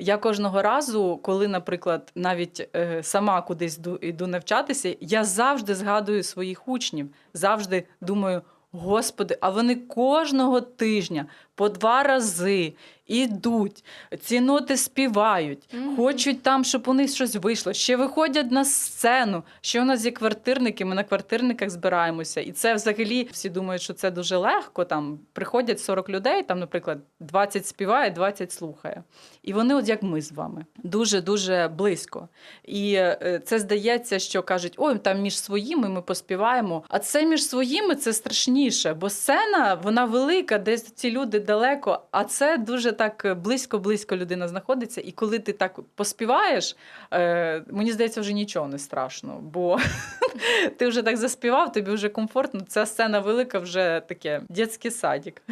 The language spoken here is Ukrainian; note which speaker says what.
Speaker 1: Я кожного разу, коли, наприклад, навіть е, сама кудись ду йду навчатися, я завжди згадую своїх учнів, завжди думаю. Господи, а вони кожного тижня по два рази ідуть, ці ноти співають,
Speaker 2: Мгм.
Speaker 1: хочуть там, щоб у них щось вийшло. Ще виходять на сцену. Ще у нас є квартирники, ми на квартирниках збираємося. І це взагалі всі думають, що це дуже легко. Там приходять 40 людей, там, наприклад, 20 співає, 20 слухає. І вони, от як ми з вами, дуже дуже близько. І е, це здається, що кажуть: ой, там між своїми ми поспіваємо. А це між своїми це страшніше, бо сцена вона велика, десь ці люди далеко, а це дуже так близько-близько людина знаходиться. І коли ти так поспіваєш, е, мені здається, вже нічого не страшно, бо ти вже так заспівав, тобі вже комфортно. Ця сцена велика, вже таке дитячий садик.